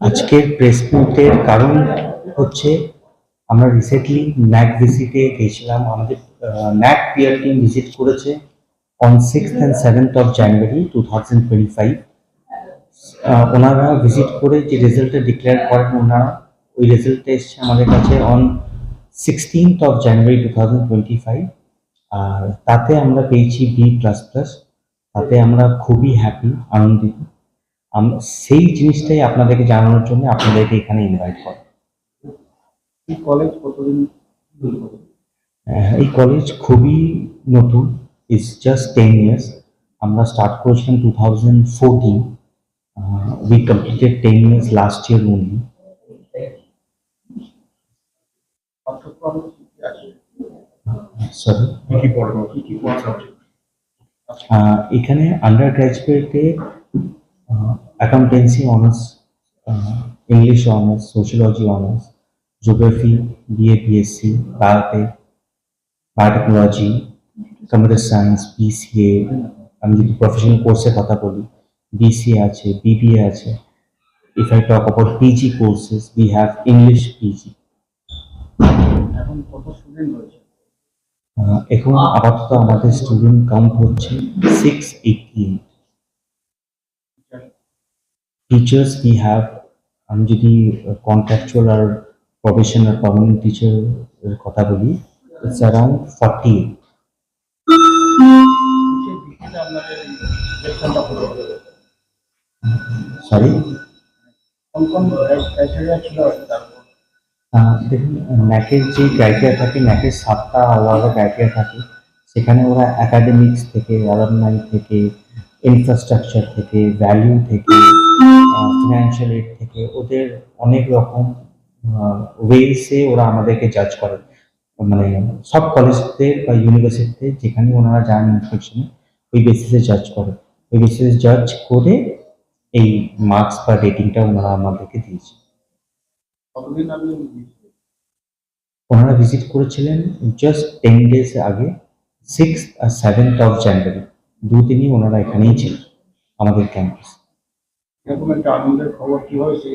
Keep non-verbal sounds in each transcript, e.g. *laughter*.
আজকের প্রেস মিটের কারণ হচ্ছে আমরা রিসেন্টলি ন্যাক ভিজিটে গেছিলাম আমাদের ন্যাক পিয়ার টিম ভিজিট করেছে on six and seventh of January two thousand twenty five ওনারা ভিজিট করে যে রেজাল্টটা ডিক্লেয়ার করেন ওনারা ওই রেজাল্টটা এসছে আমাদের কাছে on sixteenth of January two thousand twenty five আর তাতে আমরা পেয়েছি বি প্লাস প্লাস তাতে আমরা খুবই হ্যাপি আনন্দিত। আম- সেই জিনিসটাই আপনাদেরকে জানানোর জন্য আপনাদেরকে এখানে ইনভাইট করা। এই কলেজ কতদিন এই কলেজ খুবই নতুন ইটস জাস্ট টেন ইয়ার্স আমরা স্টার্ট করেছিলাম two thousand fourteen we completed ten years last year only পাঠ্যক্রম কি কি আছে সরি কি কি পড়ানো কি কি পড়ানো এখানে under গ্র্যাজুয়েটে accountancy honours English honours sociology honours geography BA BSc biotech biotechnology computer science BCA আমি যদি প্রফেশনাল কোর্সের কথা বলি বিসিএ আছে বিবিএ আছে if I talk about PG courses we have English PG এখন কত স্টুডেন্ট রয়েছে? এখন আপাতত আমাদের স্টুডেন্ট কাউন্ট হচ্ছে six eight teachers we have আমি যদি কন্ট্রাকচুয়াল আর প্রফেশনাল পার্মানেন্ট টিচার কথা বলি ইটস অ্যারাউন্ড ফর্টি সরি কোন কোন ক্রাইটেরিয়া ছিল দেখুন ন্যাকের যে ক্রাইটেরিয়া থাকে ন্যাকের সাতটা আলাদা আলাদা ক্রাইটেরিয়া থাকে। সেখানে ওরা একাডেমিক্স থেকে অ্যালামনাই থেকে ইনফ্রাস্ট্রাকচার থেকে ভ্যালিউ থেকে ফিনান্সিয়াল এড থেকে, ওদের অনেক রকম ওয়েসে ওরা আমাদেরকে জাজ করে। মানে সব কলেজতে বা ইউনিভার্সিটিতে যেখানে ওনারা যান ইনস্পেকশনে ওই বেসিসে জাজ করে। ওই বেসিসে জাজ করে এই মার্কস বা রেটিংটা ওনারা আমাদেরকে দিয়েছে। কতদিন আগে ওনারা ভিজিট করেছিলেন জাস্ট টেন ডেজ আগে সিক্স আর সেভেন্থ অফ জানুয়ারি দুদিনই ওনারা এখানেই ছিলেন আমাদের ক্যাম্পাস এরকম একটা আনন্দের খবর কীভাবে সেই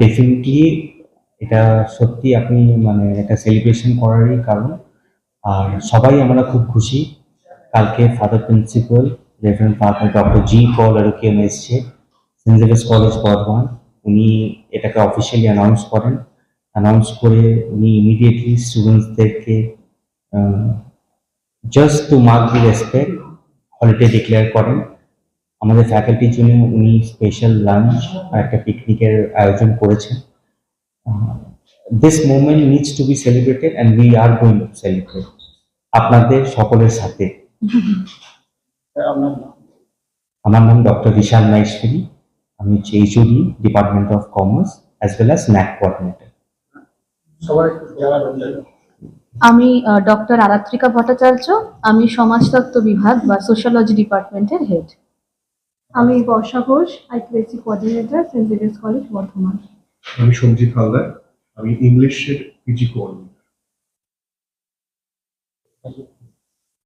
ডেফিনেটলি এটা সত্যি আপনি মানে একটা সেলিব্রেশন করারই কারণ। আর সবাই আমরা খুব খুশি। কালকে father principal reverend father doctor G Paul Arokiam এসছে। সেন্ট কলেজ বর্ধমান উনি এটাকে অফিসিয়ালি অ্যানাউন্স করেন। অ্যানাউন্স করে উনি immediately স্টুডেন্টসদেরকে just to mark the respect holiday declare করেন। আমাদের ফ্যাকাল্টির জন্য উনি স্পেশাল লাঞ্চ আর একটা পিকনিকের আয়োজন করেছেন। This moment needs to be celebrated and we are going to celebrate আপনাদের সকলের সাথে। *laughs* আমার নাম ডক্টর বিশাল মাহেশ্বরী। আমি হচ্ছে HOD department of commerce as well as NAAC coordinator আমি ডক্টর আরাত্রিকা ভট্টাচার্য আমি সমাজতত্ত্ব বিভাগ বা সোশ্যালজি ডিপার্টমেন্টের হেড আমি Barsha Ghosh IQAC coordinator saint Xavier's college Bardhaman. আমি সঞ্জিত হালদার আমি ইংলিশের পিজি কোঅর্ডিনেটর